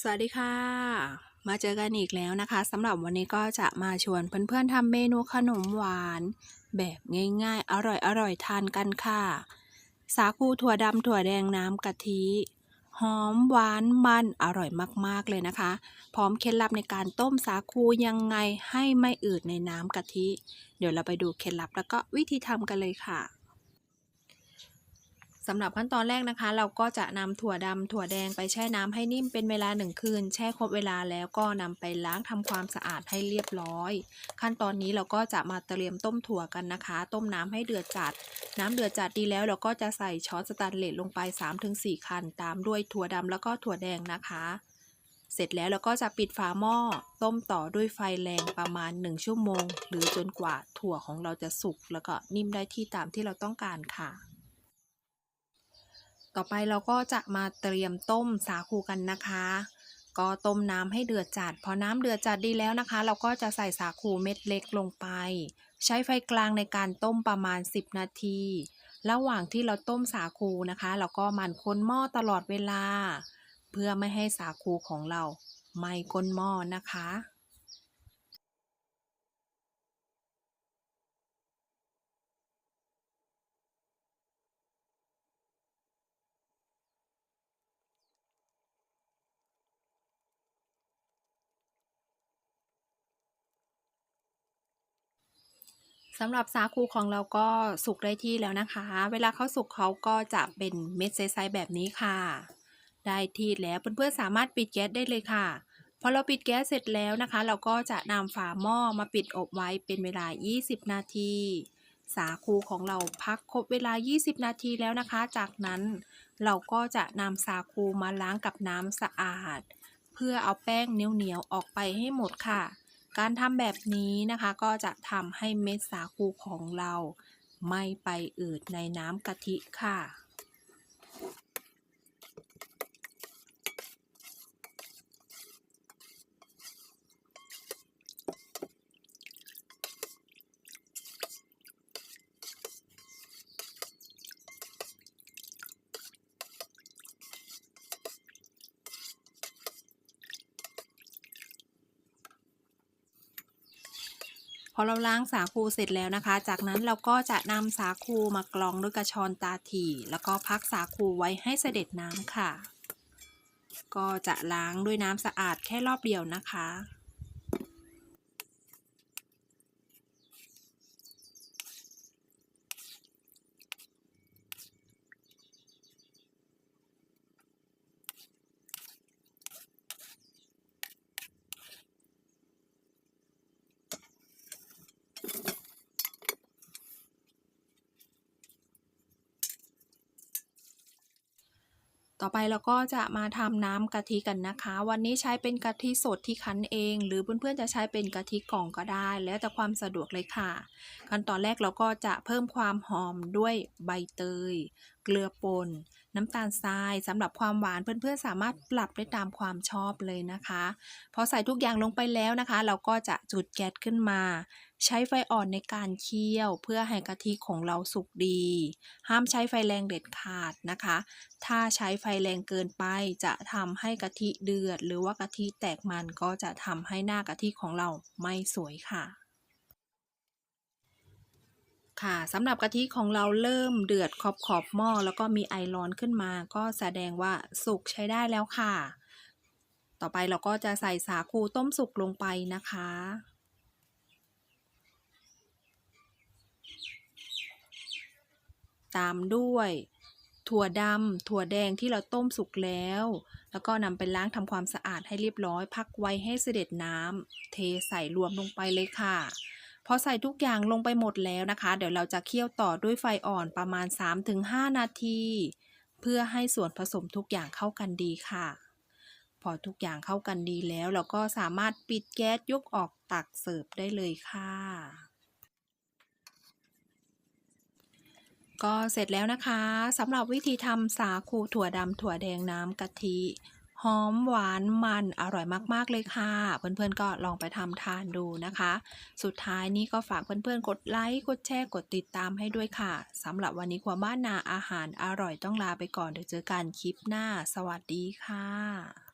สวัสดีค่ะ มาเจอกันอีกแล้วนะคะสำหรับวันนี้ก็จะมาชวนเพื่อนๆทำเมนูขนมหวาน แบบง่ายๆ อร่อยๆ ทานกันค่ะ สาคูถั่วดำถั่วแดงน้ำกะทิ หอมหวานมันอร่อยมากๆเลยนะคะ พร้อมเคล็ดลับในการต้มสาคูยังไงให้ไม่อืดในน้ำกะทิ เดี๋ยวเราไปดูเคล็ดลับแล้วก็วิธีทำกันเลยค่ะ สำหรับขั้นตอนแรกนะคะ เราก็จะนำถั่วดำถั่วแดงไปแช่น้ำให้นิ่มเป็นเวลาหนึ่งคืน แช่ครบเวลาแล้วก็นำไปล้างทำความสะอาดให้เรียบร้อย ขั้นตอนนี้เราก็จะมาเตรียมต้มถั่วกันนะคะ ต้มน้ำให้เดือดจัด น้ำเดือดจัดดีแล้วเราก็จะใส่ช้อนสแตนเลสลงไป 3-4 คัน ตามด้วยถั่วดำแล้วก็ถั่วแดงนะคะ เสร็จแล้วเราก็จะปิดฝาหม้อ ต้มต่อด้วยไฟแรงประมาณ 1 ชั่วโมง หรือจนกว่าถั่วของเราจะสุกแล้วก็นิ่มได้ที่ตามที่เราต้องการค่ะ ต่อไปเราก็จะมาเตรียมต้มสาคูกันนะคะ ก็ต้มน้ำให้เดือดจัด พอน้ำเดือดจัดดีแล้วนะคะ เราก็จะใส่สาคูเม็ดเล็กลงไป ใช้ไฟกลางในการต้มประมาณ 10 นาที ระหว่างที่เราต้มสาคูนะคะ เราก็หมั่นคนหม้อตลอดเวลา เพื่อไม่ให้สาคูของเราไหม้ก้นหม้อนะคะ สำหรับสาคูของเราก็สุกได้ที่แล้วนะคะ เวลาเขาสุกเขาก็จะเป็นเม็ดใสๆแบบนี้ค่ะ ได้ที่แล้วเพื่อนๆสามารถปิดแก๊สได้เลยค่ะ พอเราปิดแก๊สเสร็จแล้วนะคะ เราก็จะนำฝาหม้อมาปิดอบไว้เป็นเวลา 20 นาที สาคูของเราพักครบเวลา 20 นาทีแล้วนะคะ จากนั้นเราก็จะนำสาคูมาล้างกับน้ำสะอาด เพื่อเอาแป้งเหนียวๆออกไปให้หมดค่ะ การทำแบบนี้นะคะก็จะทำให้เม็ดสาคูของเราไม่ไปอืดในน้ำกะทิค่ะ พอเราล้างสาคูเสร็จแล้วนะคะ จากนั้นเราก็จะนำสาคูมากรองด้วยกระชอนตาถี่ แล้วก็พักสาคูไว้ให้เสด็จน้ำค่ะ ก็จะล้างด้วยน้ำสะอาดแค่รอบเดียวนะคะ ต่อไปเราก็จะมาทำน้ำกะทิกันนะคะ วันนี้ใช้เป็นกะทิสดที่คั้นเอง หรือเพื่อนๆจะใช้เป็นกะทิกล่องก็ได้ แล้วแต่ความสะดวกเลยค่ะ ขั้นตอนแรกเราก็จะเพิ่มความหอมด้วยใบเตย เกลือป่นน้ำตาลทรายสำหรับความหวานเพื่อนๆสามารถปรับได้ตามความชอบเลยนะคะ พอใส่ทุกอย่างลงไปแล้วนะคะ เราก็จะจุดแก๊สขึ้นมา ใช้ไฟอ่อนในการเคี่ยวเพื่อให้กะทิของเราสุกดี ห้ามใช้ไฟแรงเด็ดขาดนะคะ ถ้าใช้ไฟแรงเกินไปจะทำให้กะทิเดือด หรือว่ากะทิแตกมันก็จะทำให้หน้ากะทิของเราไม่สวยค่ะค่ะสำหรับกะทิของเราเริ่มเดือดขอบขอบหม้อแล้วก็มีไอร้อนขึ้นมา ก็แสดงว่าสุกใช้ได้แล้วค่ะ ต่อไปเราก็จะใส่สาคูต้มสุกลงไปนะคะ ตามด้วย ถั่วดำถั่วแดงที่เราต้มสุกแล้ว แล้วก็นำไปล้างทำความสะอาดให้เรียบร้อย พักไว้ให้เสด็จน้ำเทใส่รวมลงไปเลยค่ะพอใส่ทุกอย่างลงไปหมดแล้วนะคะ เดี๋ยวเราจะเคี่ยวต่อด้วยไฟอ่อนประมาณ 3-5 นาที เพื่อให้ส่วนผสมทุกอย่างเข้ากันดีค่ะ พอทุกอย่างเข้ากันดีแล้ว เราก็สามารถปิดแก๊สยกออกตักเสิร์ฟได้เลยค่ะ ก็เสร็จแล้วนะคะสำหรับวิธีทำสาคูถั่วดำถั่วแดงน้ำกะทิหอมหวานมันอร่อยมาก ๆ เลยค่ะ เพื่อนๆก็ลองไปทำทานดูนะคะ สุดท้ายนี้ก็ฝากเพื่อนๆ กดไลค์ กดแชร์ กดติดตามให้ด้วยค่ะสำหรับวันนี้ครัวบ้านนาอาหารอร่อยต้องลาไปก่อนเดี๋ยวเจอกันคลิปหน้า สวัสดีค่ะ